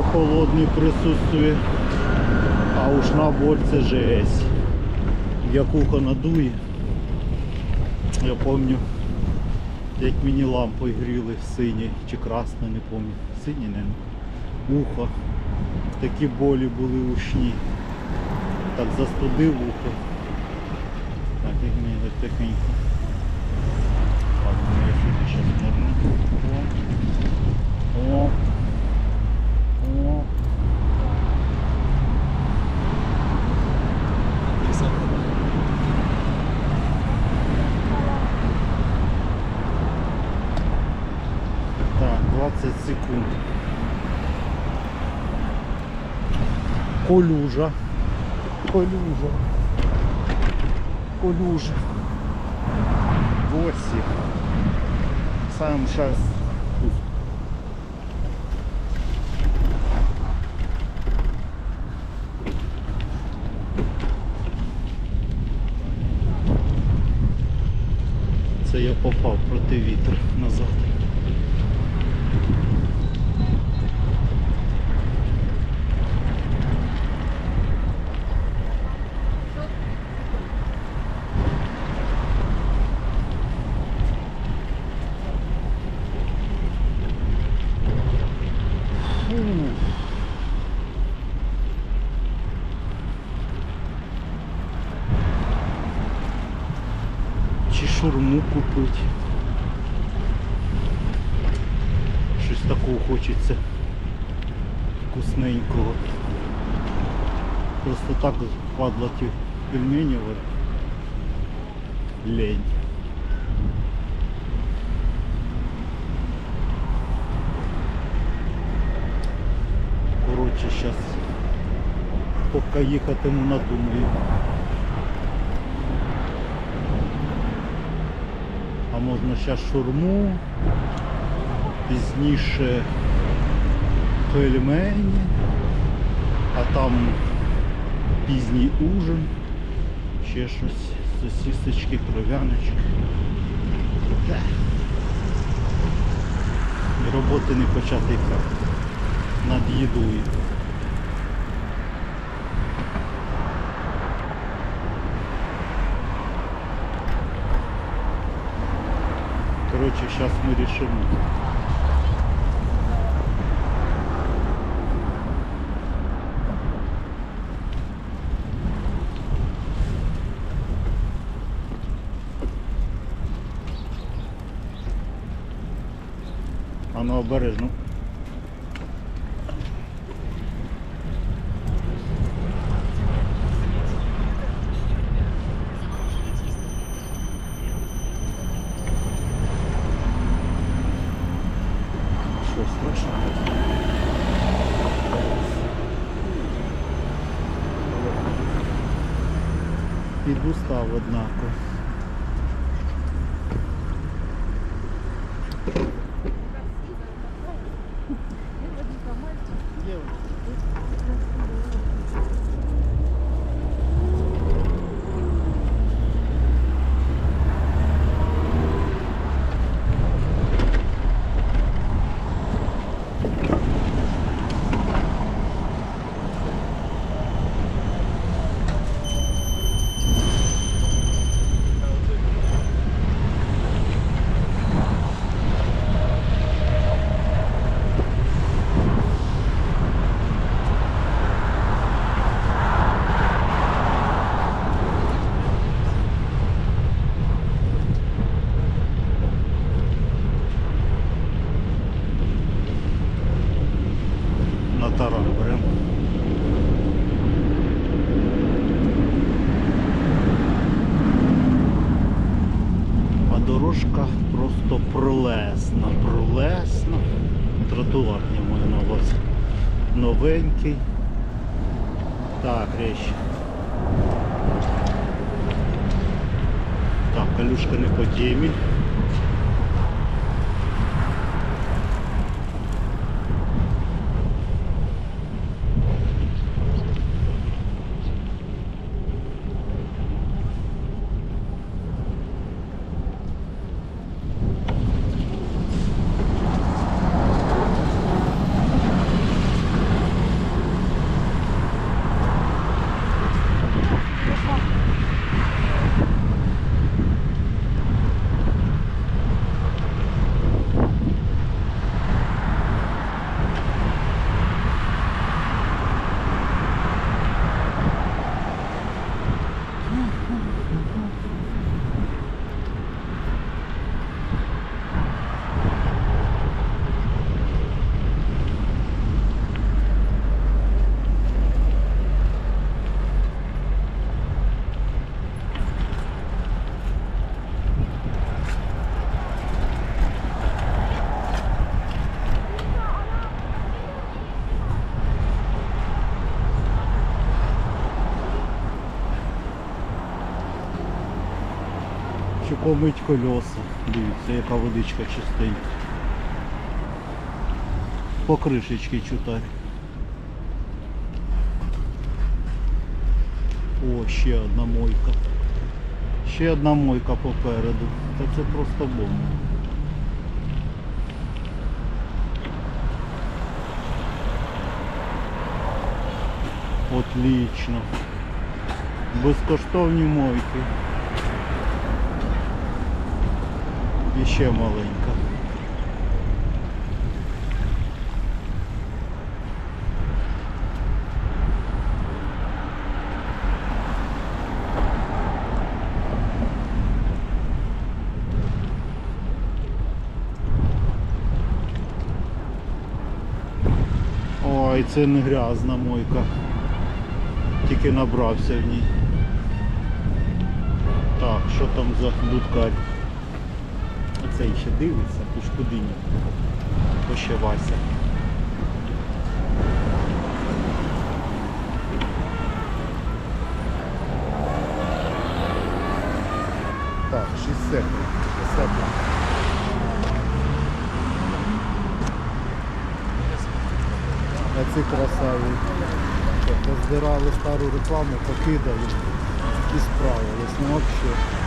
холодный присутствує. А уж набор це жесть. Як ухо надує. Я пам'ятаю, як мені лампою гріли сині чи красне, не пам'ятаю. Сині, не ухо. Такі болі були ушні. Так застудив ухо. Так, як мені тихенько. Ладно, я сюди щас нырну. О. О. О. Так, 20 секунд. Колюжа. Колюжа. Колюжа. 8. Сам сейчас. Це я попав проти вітру назад. Фу. Чи шурму купити. Щось такого хочеться вкусненького. Просто так падла ті пельмені от. Лень. Коротше, зараз поки їхатиму надумаю. А можна зараз шурму, пізніше пельмені, а там пізній ужин, ще щось, сосисочки, кров'яночки. Роботи не почати над їдою. Короче, сейчас мы решим. Обережно. Підустав однако. На таран берем. А дорожка просто пролесна, пролесна. Тротуар я на увазі. Новенький. Так, речі. Так, калюшка не по. Хочу помити колеса. Дивіться, яка водичка чистенька. По кришечки чутай. О, ще одна мойка. Ще одна мойка попереду. Та це просто бомба. Отлично. Безкоштовні мойки. Ще маленька. Ой, це не грязна мойка. Тільки набрався в ній. Так, що там за дудкарь? Оцей ще дивиться, ти ж куди ні. То ще Вася. Так, 6 секунд. 6 секунд. А ці красаві. Що, Поздирали стару рекламу, покидали і справились. Ну взагалі.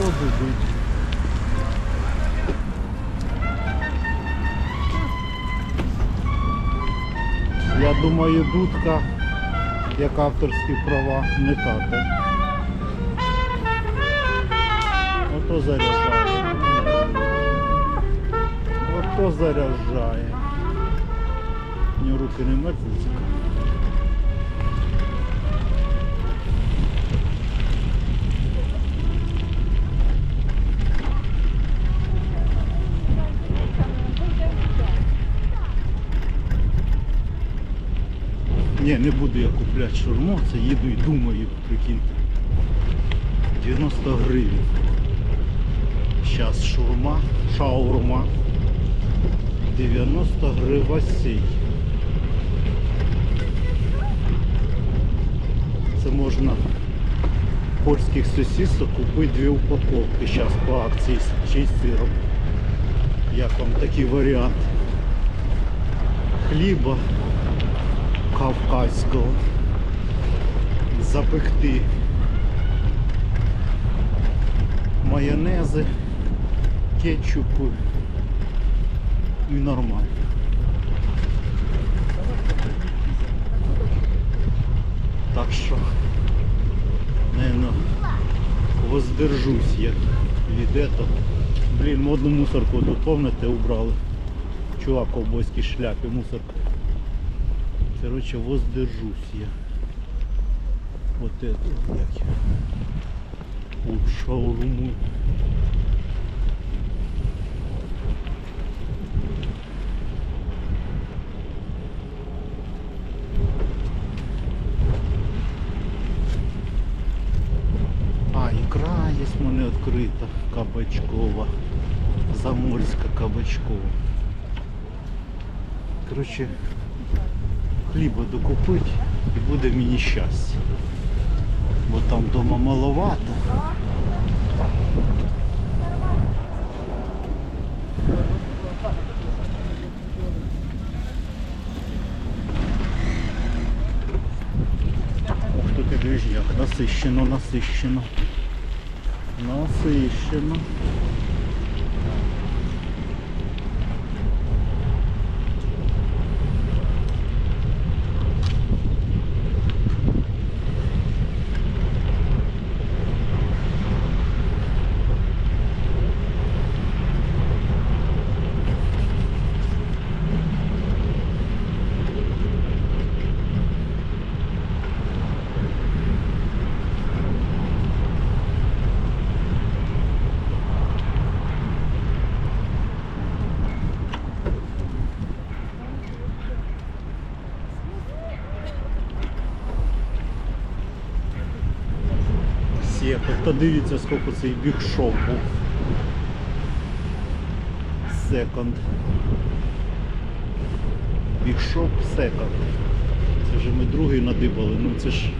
Ото дудуть. Я думаю, дудка, як авторські права, не тата. Ото заряджає. Ото заряджає. У нього руки не мерзнуть. Ні, не буду я купляти шурму, це їду і думаю, прикиньте. 90 гривень. Зараз шурма, шаурма. 90 гривасей. Це можна польських сосисок купити дві упаковки зараз по акції з сиром. Як вам такий варіант? Хліба кавказького запекти майонези, кетчупу і нормально. Так що, наверное, воздержусь я від этого. Блін, модну мусорку тут, помните, убрали. Чувак в ковбойській шляпі, мусорка. Короче, воздержусь я. Вот это, як я. У шаурму. А, ікра є в мене відкрита, кабачкова. Заморська кабачкова. Короче, хліба докупити і буде мені щастя. Бо там вдома маловато. Ух тут і двіжняк, насищено, насищено. Насищено. Сєпи. дивіться, скільки цей бігшоп був. Секонд. Бігшоп секонд. Це вже ми другий надибали, ну це ж,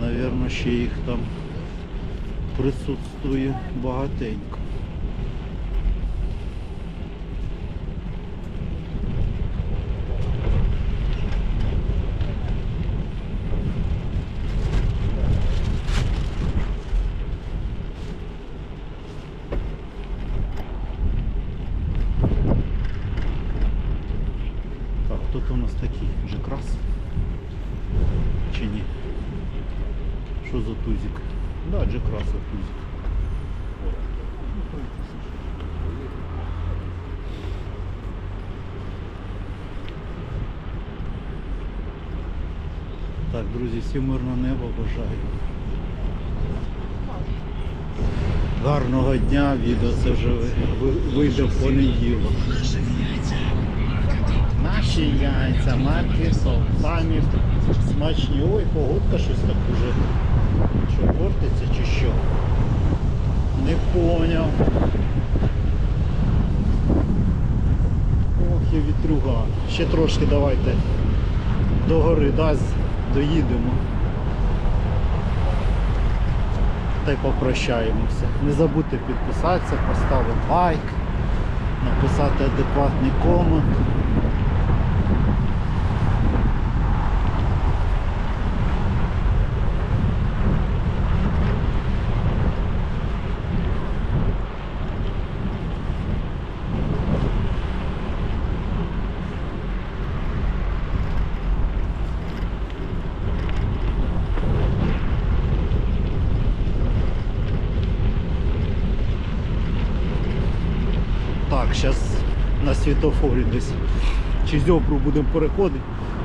мабуть, ще їх там присутствує багатенько. Так, тут у нас такий Джекрас. Чи ні? Що за тузик? Да, Джекрас тузик. Так, друзі, всім мирного неба бажаю. Гарного дня, відео це вже ви- ви- вийде в понеділок. Наші яйця, марки Сол, самі смачні. Ой, погодка щось так уже. Що портиться чи що? Не поняв. Ох, і вітрюга. Ще трошки давайте до гори дасть, доїдемо. Та й попрощаємося. Не забудьте підписатися, поставити лайк, написати адекватний комент. Так, зараз на світофорі десь чи зьобру будемо переходити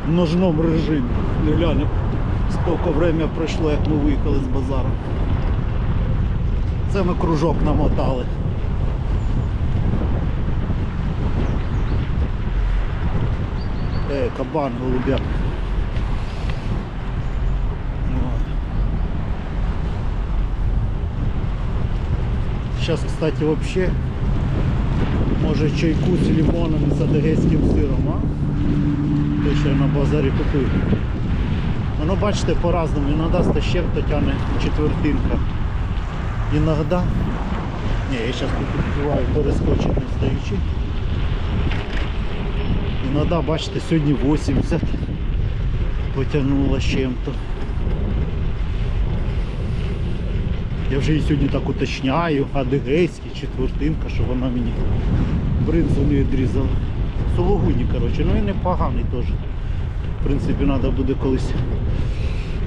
в ножному режимі. Не глянемо, скільки время пройшло, як ми виїхали з базару. Це ми кружок намотали. Е, кабан, голубяк. Сейчас, кстати, вообще може чайку з лимоном і з адегейським сиром, а? Те, що я на базарі купив. Воно бачите по-разному, іноді з щепто тягне четвертинка. Іногда. Ні, я зараз тут відкриваю, перескочить не встаючи. Іноді, бачите, сьогодні 80 потягнуло з чим-то. Я вже її сьогодні так уточняю, адигейський, четвертинка, щоб вона мені бринзу не відрізала. Сологуні, коротше, ну і непоганий теж. В принципі, треба буде колись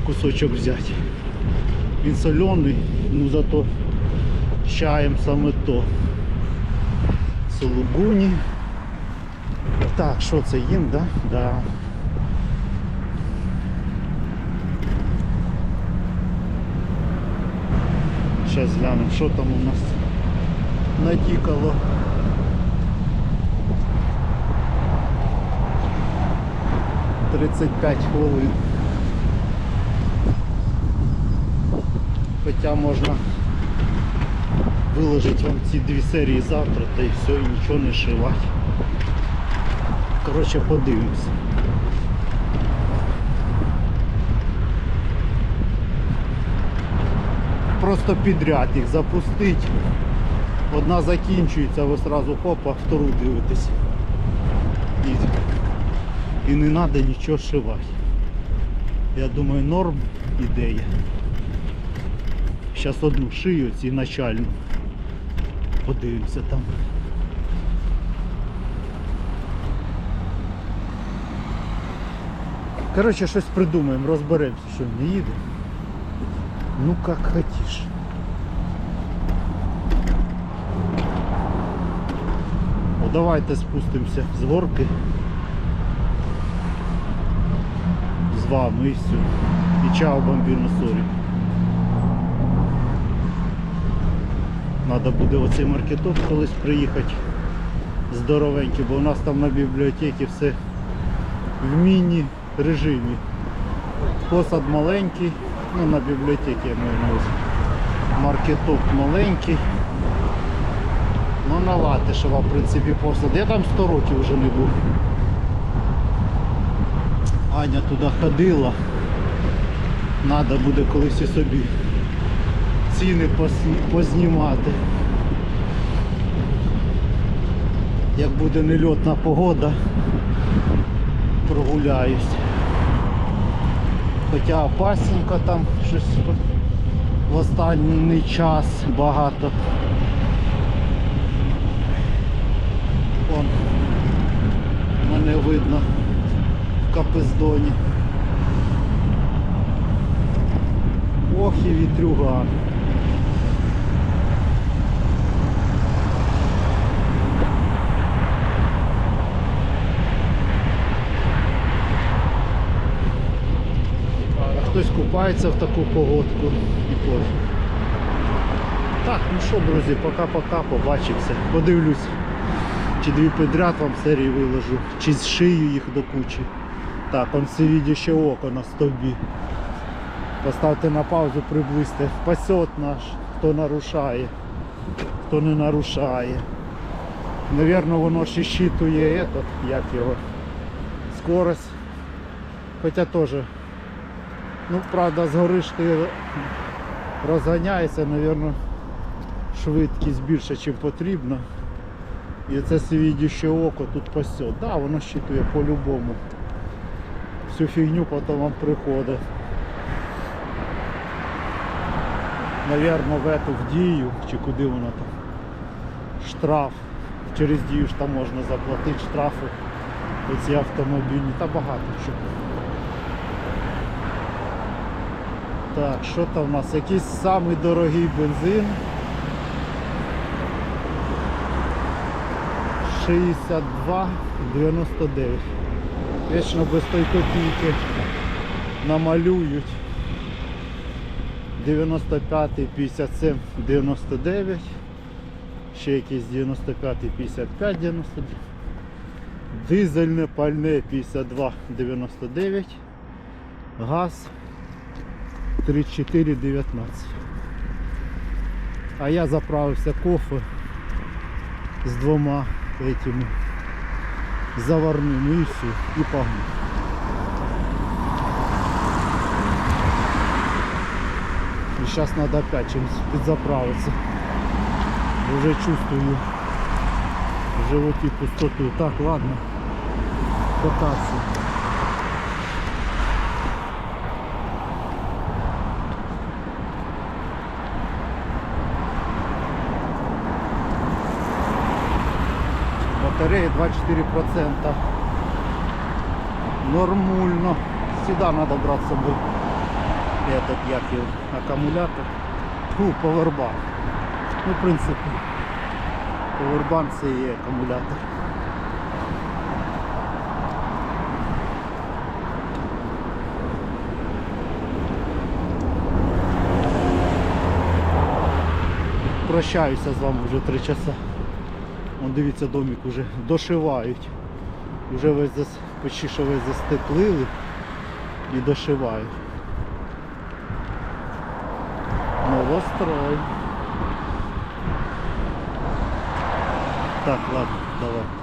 кусочок взяти. Він солений, ну зато з чаєм саме то. Сологуні. Так, що це їм, да? Да. Зараз глянемо, що там у нас натікало. Тридцять п'ять хвилин. Хоча можна виложити вам ці дві серії завтра та і все, і нічого не шивати. Коротше, подивимось. Просто підряд їх запустити. Одна закінчується, ви одразу хопа, втору дивитесь. І, і не треба нічого шивати. Я думаю, норм ідея. Зараз одну шию ці начальну. Подивимося там. Коротше, щось придумаємо, розберемося, що не їде. Ну как хотишь. Ну, давайте спустимося з горки. З вами і все. І чао бомбіно сорі. Надо буде оцей маркеток колись приїхати здоровенький, бо у нас там на бібліотеці все в міні-режимі. Посад маленький, ну на бібліотеці я маю на увазі. Маркеток маленький. Ну на Латишева, в принципі, посад. Я там 100 років вже не був. Аня туди ходила. Надо буде колись і собі ціни познімати. Як буде нельотна погода, прогуляюсь. Хоча опасненько там щось в останній час багато. Вон мене видно в Капездоні. Ох і вітрюган. А хтось купається в таку погодку і пофіг. Так, ну що, друзі, пока-пока, побачимося. Подивлюсь, чи дві підряд вам серії виложу, чи зшию їх до кучі. Так, он всевидяще око на стовбі. Поставте на паузу, приблизьте. Пасет наш, хто нарушає, хто не нарушає. Навірно, воно ще щитує як його, скорость. Хоча теж, ну правда, згори ж ти розганяєшся, навірно, швидкість більше, ніж потрібно. І це свідіще око тут пасет. Да, воно щитує по-любому. Всю фігню потім вам приходить. Навірно, в эту в дію, чи куди воно там. Штраф. Через дію ж там можна заплатити штрафи. Оці автомобільні. Та багато що. Так, що там у нас? Якийсь самий дорогий бензин. 62,99. Вічно без той копійки намалюють. 95, 57, 99. Ще якийсь 95, 55, 99. Дизельне пальне 52, 99. Газ 34, 19. А я заправився кофе з двома этими заварними і все, і погнав. И сейчас надо опять чем-то подзаправиться. Уже чувствую в животе пустоту. Так, ладно. Кататься. Батарея 24%. Нормально. Всегда надо брать с собой этот як його, акумулятор. Фу, повербан. Ну, в принципі, повербан це є акумулятор. Прощаюся з вами вже три часа. Вон дивіться, домик уже дошивають. Уже весь зас... почти що весь застеклили і дошивають. Новострой. Так, ладно, давай.